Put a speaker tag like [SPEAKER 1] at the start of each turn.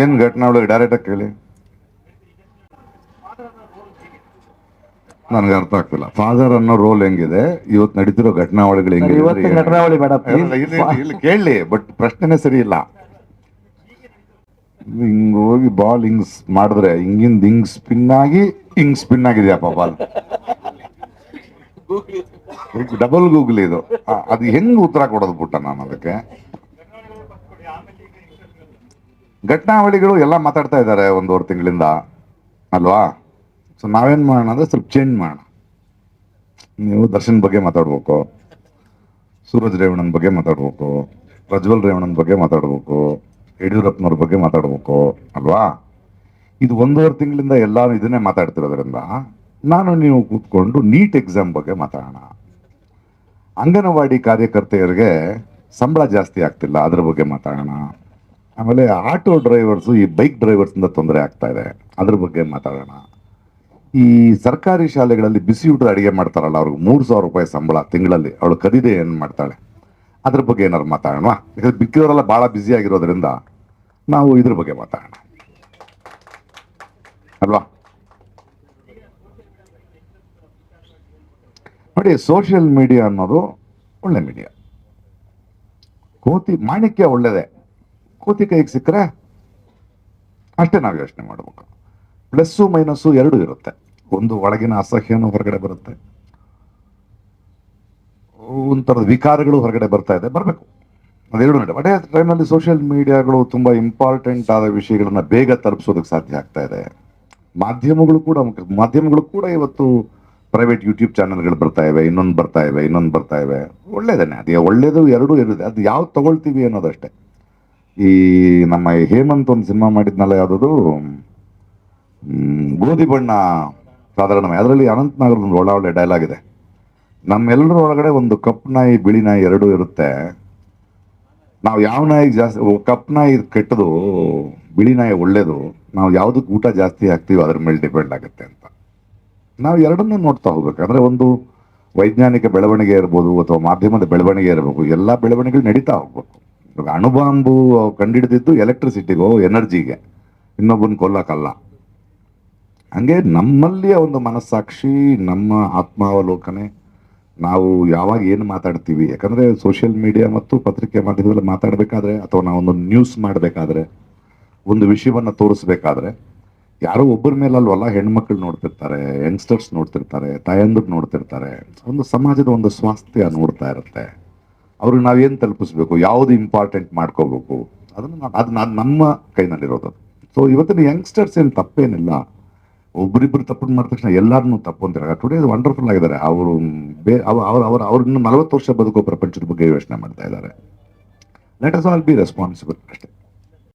[SPEAKER 1] ಏನ್ ಘಟನಾವಳಿ ಡೈರೆಕ್ಟ್ ಆಗಿ ಕೇಳಿ? ನನಗೆ ಅರ್ಥ ಆಗ್ತಿಲ್ಲ. ಫಾದರ್ ಅನ್ನೋ ರೋಲ್ ಹೆಂಗಿದೆ? ಇವತ್ತು ನಡೀತಿರೋ ಘಟನಾವಳಿಗಳು ಹೆಂಗಿದೆ ಕೇಳಲಿ ಬಟ್ ಪ್ರಶ್ನೆನೇ ಸರಿ ಇಲ್ಲ. ಹಿಂಗ್ ಹೋಗಿ ಬಾಲ್ ಹಿಂಗ್ ಮಾಡಿದ್ರೆ ಹಿಂಗಿಂದ ಹಿಂಗ್ ಸ್ಪಿನ್ ಆಗಿ ಹಿಂಗ್ ಸ್ಪಿನ್ ಆಗಿದೆಯಪ್ಪ ಬಾಲ್ ಡಬಲ್ ಗೂಗಲ್ ಇದು. ಅದು ಹೆಂಗ್ ಉತ್ತರ ಕೊಡೋದು ಪುಟ್ಟ ನಾನು ಅದಕ್ಕೆ? ಘಟನಾವಳಿಗಳು ಎಲ್ಲ ಮಾತಾಡ್ತಾ ಇದ್ದಾರೆ ಒಂದೂವರೆ ತಿಂಗಳಿಂದ, ಅಲ್ವಾ? ಸೊ ನಾವೇನು ಮಾಡೋಣ ಅಂದ್ರೆ ಸ್ವಲ್ಪ ಚೇಂಜ್ ಮಾಡೋಣ. ನೀವು ದರ್ಶನ್ ಬಗ್ಗೆ ಮಾತಾಡ್ಬೇಕು, ಸೂರಜ್ ರೇವಣ್ಣನ ಬಗ್ಗೆ ಮಾತಾಡ್ಬೇಕು, ಪ್ರಜ್ವಲ್ ರೇವಣ್ಣನ ಬಗ್ಗೆ ಮಾತಾಡ್ಬೇಕು, ಯಡಿಯೂರಪ್ಪನವ್ರ ಬಗ್ಗೆ ಮಾತಾಡ್ಬೇಕು, ಅಲ್ವಾ? ಇದು ಒಂದೂವರೆ ತಿಂಗಳಿಂದ ಎಲ್ಲಾರು ಇದನ್ನೇ ಮಾತಾಡ್ತಿರೋದ್ರಿಂದ ನಾನು ನೀವು ಕೂತ್ಕೊಂಡು ನೀಟ್ ಎಕ್ಸಾಮ್ ಬಗ್ಗೆ ಮಾತಾಡೋಣ. ಅಂಗನವಾಡಿ ಕಾರ್ಯಕರ್ತೆಯರಿಗೆ ಸಂಬಳ ಜಾಸ್ತಿ ಆಗ್ತಿಲ್ಲ, ಅದ್ರ ಬಗ್ಗೆ ಮಾತಾಡೋಣ. ಆಮೇಲೆ ಆಟೋ ಡ್ರೈವರ್ಸ್ ಈ ಬೈಕ್ ಡ್ರೈವರ್ಸಿಂದ ತೊಂದರೆ ಆಗ್ತಾ ಇದೆ. ಅದ್ರ ಬಗ್ಗೆ ಮಾತಾಡೋಣ. ಈ ಸರ್ಕಾರಿ ಶಾಲೆಗಳಲ್ಲಿ ಬಿಸಿ ಊಟದ ಅಡಿಗೆ ಮಾಡ್ತಾರಲ್ಲ, ಅವ್ರಿಗೆ ಮೂರು ಸಾವಿರ ರೂಪಾಯಿ ಸಂಬಳ ತಿಂಗಳಲ್ಲಿ. ಅವಳು ಕದಿದೆ ಏನು ಮಾಡ್ತಾಳೆ? ಅದ್ರ ಬಗ್ಗೆ ಏನಾದ್ರು ಮಾತಾಡೋಣ. ಯಾಕಂದ್ರೆ ಬಿಕ್ಕಿರೋರೆಲ್ಲ ಭಾಳ ಬ್ಯುಸಿ ಆಗಿರೋದ್ರಿಂದ ನಾವು ಇದ್ರ ಬಗ್ಗೆ ಮಾತಾಡೋಣ. ಅಲ್ವಾ? ನೋಡಿ ಸೋಷಿಯಲ್ ಮೀಡಿಯಾ ಅನ್ನೋದು ಒಳ್ಳೆ ಮೀಡಿಯಾ ಕೋತಿ, ಮಾಣಿಕ್ಯ ಒಳ್ಳೇದೇ. ಕೋತಿ ಕೈಗೆ ಸಿಕ್ಕರೆ ಅಷ್ಟೇ ನಾವು ಯೋಚನೆ ಮಾಡಬೇಕು. ಪ್ಲಸ್ಸು ಮೈನಸ್ಸು ಎರಡು ಇರುತ್ತೆ. ಒಂದು ಒಳಗಿನ ಅಸಹ್ಯನೂ ಹೊರಗಡೆ ಬರುತ್ತೆ. ಒಂಥರದ ವಿಕಾರಗಳು ಹೊರಗಡೆ ಬರ್ತಾ ಇದೆ. ಬರಬೇಕು. ಅದೆರಡು ನಡೆ ಅದೇ ಟೈಮಲ್ಲಿ ಸೋಷಿಯಲ್ ಮೀಡಿಯಾಗಳು ತುಂಬ ಇಂಪಾರ್ಟೆಂಟ್ ಆದ ವಿಷಯಗಳನ್ನ ಬೇಗ ತಲುಪಿಸೋದಕ್ಕೆ ಸಾಧ್ಯ ಆಗ್ತಾ ಇದೆ. ಮಾಧ್ಯಮಗಳು ಕೂಡ ಮಾಧ್ಯಮಗಳು ಕೂಡ ಇವತ್ತು ಪ್ರೈವೇಟ್ ಯೂಟ್ಯೂಬ್ ಚಾನೆಲ್ಗಳು ಬರ್ತಾ ಇವೆ, ಇನ್ನೊಂದು ಬರ್ತಾ ಇವೆ, ಇನ್ನೊಂದು ಬರ್ತಾ ಇವೆ. ಒಳ್ಳೇದೇನೆ. ಅದೇ ಒಳ್ಳೇದು, ಎರಡೂ ಇರುತ್ತೆ. ಅದು ಯಾವ್ದು ತಗೊಳ್ತೀವಿ ಅನ್ನೋದಷ್ಟೇ. ಈ ನಮ್ಮ ಹೇಮಂತ್ ಒಂದು ಸಿನಿಮಾ ಮಾಡಿದ್ನಲ್ಲ, ಯಾವುದದು? ಗೋಧಿ ಬಣ್ಣ ಸಾಧಾರಣ ಅದರಲ್ಲಿ ಅನಂತ್ ಒಂದು ಒಳ್ಳೆ ಒಳ್ಳೆ ಡೈಲಾಗ್ ಇದೆ. ನಮ್ಮೆಲ್ಲರ ಒಳಗಡೆ ಒಂದು ಕಪ್ಪು ನಾಯಿ, ಬಿಳಿ ನಾಯಿ ಎರಡೂ ಇರುತ್ತೆ. ನಾವು ಯಾವ ನಾಯಿ ಜಾಸ್ತಿ ಕಪ್ ನಾಯಿ ಕೆಟ್ಟದು, ಬಿಳಿ ನಾಯಿ ಒಳ್ಳೇದು, ನಾವು ಯಾವುದಕ್ಕೆ ಊಟ ಜಾಸ್ತಿ ಹಾಕ್ತೀವಿ ಅದ್ರ ಮೇಲೆ ಡಿಪೆಂಡ್ ಆಗುತ್ತೆ ಅಂತ. ನಾವು ಎರಡನ್ನೂ ನೋಡ್ತಾ ಹೋಗ್ಬೇಕು. ಅಂದ್ರೆ ಒಂದು ವೈಜ್ಞಾನಿಕ ಬೆಳವಣಿಗೆ ಇರ್ಬೋದು ಅಥವಾ ಮಾಧ್ಯಮದ ಬೆಳವಣಿಗೆ ಇರಬೇಕು. ಎಲ್ಲ ಬೆಳವಣಿಗೆಗಳು ನಡೀತಾ ಹೋಗ್ಬೇಕು. ಇವಾಗ ಅಣುಬಾಂಬು ಕಂಡಿಡಿದಿದ್ದು ಎಲೆಕ್ಟ್ರಿಸಿಟಿಗೋ ಎನರ್ಜಿಗೆ. ಇನ್ನೊಬ್ಬನ ಕೊಲ್ಲಕ್ಕಲ್ಲ. ಹಂಗೆ ನಮ್ಮಲ್ಲಿಯ ಒಂದು ಮನಸ್ಸಾಕ್ಷಿ, ನಮ್ಮ ಆತ್ಮಾವಲೋಕನೆ, ನಾವು ಯಾವಾಗ ಏನು ಮಾತಾಡ್ತೀವಿ, ಯಾಕಂದರೆ ಸೋಷಿಯಲ್ ಮೀಡಿಯಾ ಮತ್ತು ಪತ್ರಿಕೆ ಮಾಧ್ಯಮದಲ್ಲಿ ಮಾತಾಡಬೇಕಾದ್ರೆ, ಅಥವಾ ನಾವೊಂದು ನ್ಯೂಸ್ ಮಾಡಬೇಕಾದ್ರೆ, ಒಂದು ವಿಷಯವನ್ನು ತೋರಿಸ್ಬೇಕಾದ್ರೆ, ಯಾರೋ ಒಬ್ಬರ ಮೇಲೆ ಅಲ್ವಲ್ಲ ಹೆಣ್ಮಕ್ಳು ನೋಡ್ತಿರ್ತಾರೆ ಯಂಗ್ಸ್ಟರ್ಸ್ ನೋಡ್ತಿರ್ತಾರೆ, ತಾಯಂದ್ರು ನೋಡ್ತಿರ್ತಾರೆ, ಒಂದು ಸಮಾಜದ ಒಂದು ಸ್ವಾಸ್ಥ್ಯ ನೋಡ್ತಾ ಇರುತ್ತೆ. ಅವ್ರಿಗೆ ನಾವೇನು ತಲುಪಿಸ್ಬೇಕು? ಯಾವುದು ಇಂಪಾರ್ಟೆಂಟ್ ಮಾಡ್ಕೋಬೇಕು? ಅದನ್ನು ಅದು ನಾನು ನಮ್ಮ ಕೈನಲ್ಲಿರೋದು ಸೊ ಇವತ್ತಿನ ಯಂಗ್ಸ್ಟರ್ಸ್ ಏನು ತಪ್ಪೇನಿಲ್ಲ. ಒಬ್ಬರಿಬ್ಬರು ತಪ್ಪು ಮಾಡಿದ ತಕ್ಷಣ ಎಲ್ಲಾರನ್ನೂ ತಪ್ಪು ಅಂತಾರೆ. ಟುಡೇ ವಂಡರ್ಫುಲ್ ಆಗಿದ್ದಾರೆ. ಅವರು ಬೇ ಅವ್ರು ಅವ್ರು ಅವ್ರು ಇನ್ನು ನಲವತ್ತು ವರ್ಷ ಬದುಕೋ ಪ್ರಪಂಚದ ಬಗ್ಗೆ ಯೋಚನೆ ಮಾಡ್ತಾ ಇದ್ದಾರೆ. Let us all be responsible ಅಷ್ಟೇ.